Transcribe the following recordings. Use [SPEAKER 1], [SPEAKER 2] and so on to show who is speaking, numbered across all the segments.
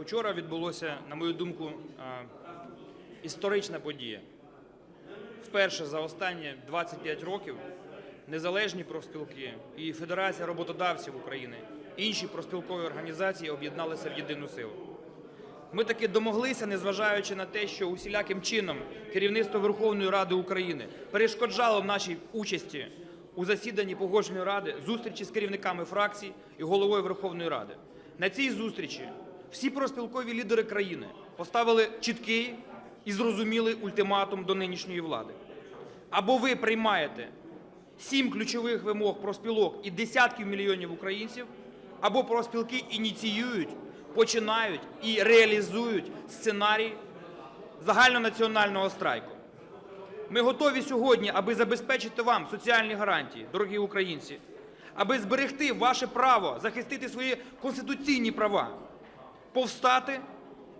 [SPEAKER 1] Учора відбулося, на мою думку, історична подія. Вперше за останні 25 років незалежні профспілки і Федерація роботодавців України, інші профспілкові організації об'єдналися в єдину силу. Ми таки домоглися, незважаючи на те, що усіляким чином керівництво Верховної Ради України перешкоджало нашій участі у засіданні погоджувальної ради зустрічі з керівниками фракцій і головою Верховної Ради. На цій зустрічі всі профспілкові лідери країни поставили чіткий і зрозумілий ультиматум до нинішньої влади. Або ви приймаєте сім ключових вимог профспілок і десятків мільйонів українців, або профспілки ініціюють, починають і реалізують сценарій загальнонаціонального страйку. Ми готові сьогодні, аби забезпечити вам соціальні гарантії, дорогі українці, аби зберегти ваше право захистити свої конституційні права, повстати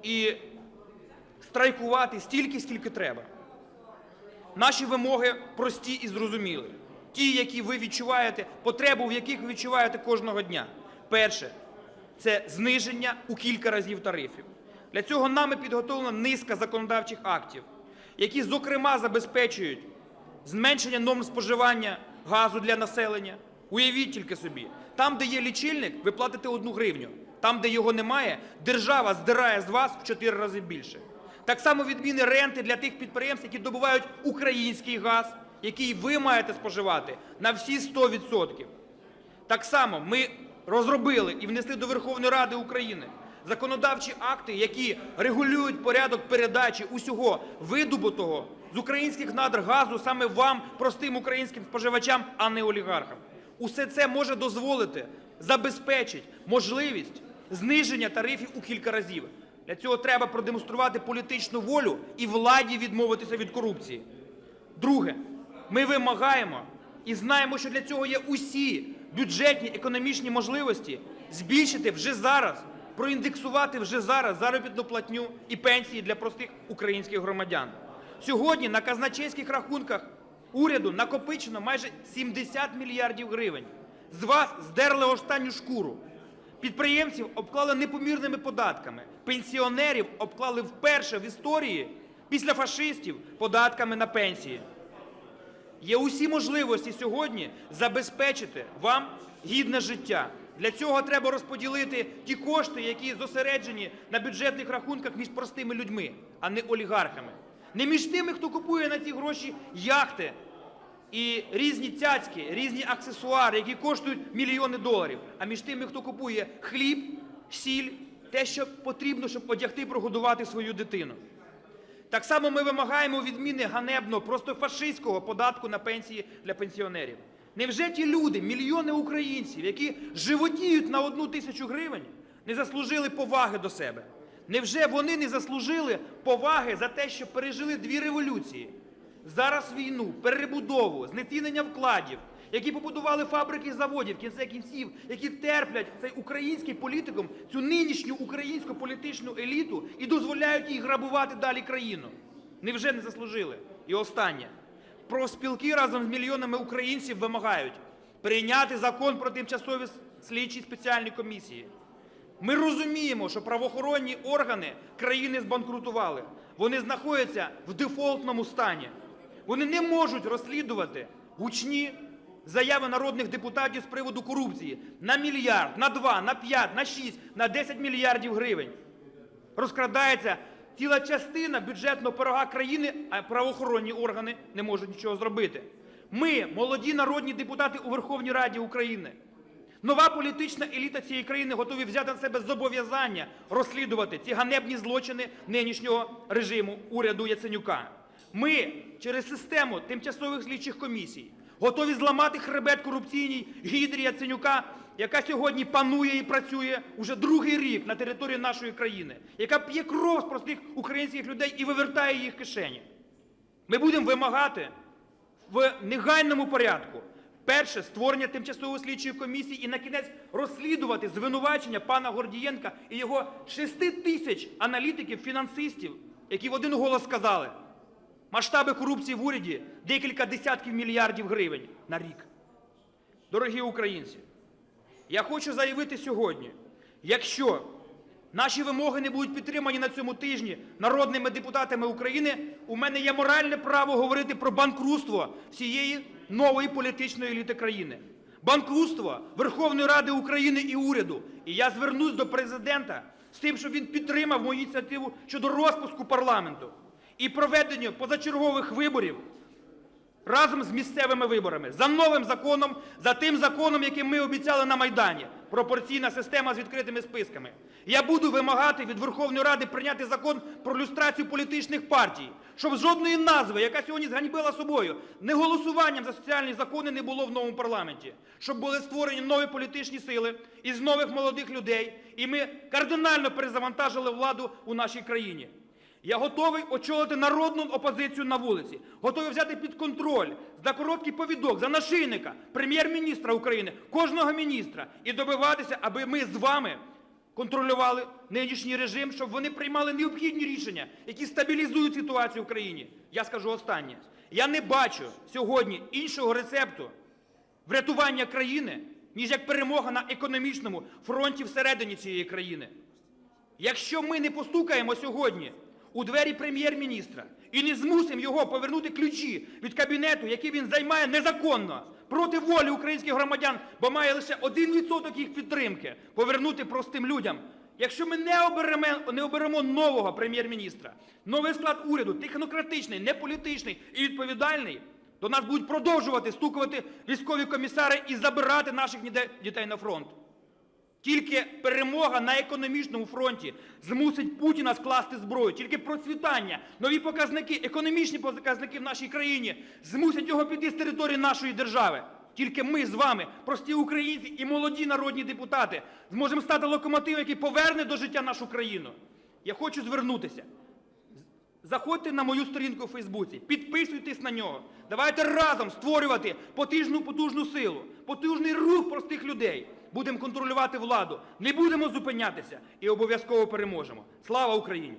[SPEAKER 1] і страйкувати стільки, скільки треба. Наші вимоги прості і зрозумілі. Ті, які ви відчуваєте, потребу в яких ви відчуваєте кожного дня. Перше це зниження у кілька разів тарифів. Для цього нами підготовлена низка законодавчих актів, які, зокрема, забезпечують зменшення норм споживання газу для населення. Уявіть тільки собі, там, де є лічильник, ви платите одну гривню. Там, де його немає, держава здирає з вас в 4 рази більше. Так само відміни ренти для тих підприємств, які добувають український газ, який ви маєте споживати на всі 100%. Так само ми розробили і внесли до Верховної Ради України законодавчі акти, які регулюють порядок передачі усього видобутого з українських надр газу саме вам, простим українським споживачам, а не олігархам. Усе це може дозволити забезпечити можливість зниження тарифів у кілька разів. Для цього треба продемонструвати політичну волю і владі відмовитися від корупції. Друге, ми вимагаємо і знаємо, що для цього є усі бюджетні економічні можливості збільшити вже зараз, проіндексувати вже зараз заробітну платню і пенсії для простих українських громадян. Сьогодні на казначейських рахунках уряду накопичено майже 70 мільярдів гривень. З вас здерли останню шкуру. Підприємців обклали непомірними податками. Пенсіонерів обклали вперше в історії після фашистів податками на пенсії. Є усі можливості сьогодні забезпечити вам гідне життя. Для цього треба розподілити ті кошти, які зосереджені на бюджетних рахунках між простими людьми, а не олігархами. Не між тими, хто купує на ці гроші яхти і різні цяцьки, різні аксесуари, які коштують мільйони доларів, а між тими, хто купує хліб, сіль, те, що потрібно, щоб одягти прогодувати свою дитину. Так само ми вимагаємо відміни ганебного, просто фашистського податку на пенсії для пенсіонерів. Невже ті люди, мільйони українців, які животіють на одну тисячу гривень, не заслужили поваги до себе? Невже вони не заслужили поваги за те, що пережили дві революції? Зараз війну, перебудову, знецінення вкладів, які побудували фабрики і заводів, в кінці кінців, які терплять цей український політикум, цю нинішню українську політичну еліту і дозволяють їй грабувати далі країну. Невже не заслужили? І останнє. Профспілки разом з мільйонами українців вимагають прийняти закон про тимчасові слідчі спеціальні комісії. Ми розуміємо, що правоохоронні органи країни збанкрутували. Вони знаходяться в дефолтному стані. Вони не можуть розслідувати гучні заяви народних депутатів з приводу корупції на мільярд, на два, на п'ять, на шість, на 10 мільярдів гривень. Розкрадається ціла частина бюджетного пирога країни, а правоохоронні органи не можуть нічого зробити. Ми, молоді народні депутати у Верховній Раді України, Нова політична еліта цієї країни готові взяти на себе зобов'язання розслідувати ці ганебні злочини нинішнього режиму уряду Яценюка. Ми через систему тимчасових слідчих комісій готові зламати хребет корупційній гідрі Яценюка, яка сьогодні панує і працює уже другий рік на території нашої країни, яка п'є кров з простих українських людей і вивертає їх кишені. Ми будемо вимагати в негайному порядку. Перше створення тимчасової слідчої комісії і на кінець розслідувати звинувачення пана Гордієнка і його 6 тисяч аналітиків, фінансистів, які в один голос сказали, масштаби корупції в уряді декілька десятків мільярдів гривень на рік. Дорогі українці, я хочу заявити сьогодні, якщо наші вимоги не будуть підтримані на цьому тижні народними депутатами України, у мене є моральне право говорити про банкрутство всієї нової політичної еліти країни. Банкрутство Верховної Ради України і уряду. І я звернусь до президента з тим, щоб він підтримав мою ініціативу щодо розпуску парламенту і проведення позачергових виборів разом з місцевими виборами, за новим законом, за тим законом, який ми обіцяли на Майдані. Пропорційна система з відкритими списками. Я буду вимагати від Верховної Ради прийняти закон про люстрацію політичних партій, щоб жодної назви, яка сьогодні зганьбила собою, не голосуванням за соціальні закони не було в новому парламенті, щоб були створені нові політичні сили із нових молодих людей, і ми кардинально перезавантажили владу у нашій країні. Я готовий очолити народну опозицію на вулиці, готовий взяти під контроль за короткий повідок, за нашийника, прем'єр-міністра України, кожного міністра і добиватися, аби ми з вами контролювали нинішній режим, щоб вони приймали необхідні рішення, які стабілізують ситуацію в країні. Я скажу останнє. Я не бачу сьогодні іншого рецепту врятування країни, ніж як перемога на економічному фронті всередині цієї країни. Якщо ми не постукаємо сьогодні у двері прем'єр-міністра і не змусимо його повернути ключі від кабінету, який він займає незаконно, проти волі українських громадян, бо має лише 1% їх підтримки, повернути простим людям. Якщо ми не оберемо, не оберемо нового прем'єр-міністра, новий склад уряду, технократичний, не політичний і відповідальний, то нас будуть продовжувати стукувати військові комісари і забирати наших дітей на фронт. Тільки перемога на економічному фронті змусить Путіна скласти зброю. Тільки процвітання, нові показники, економічні показники в нашій країні змусять його піти з території нашої держави. Тільки ми з вами, прості українці і молоді народні депутати, зможемо стати локомотивом, який поверне до життя нашу країну. Я хочу звернутися. Заходьте на мою сторінку у Фейсбуці, підписуйтесь на нього. Давайте разом створювати потужну потужну силу, потужний рух простих людей. Будемо контролювати владу, не будемо зупинятися і обов'язково переможемо. Слава Україні!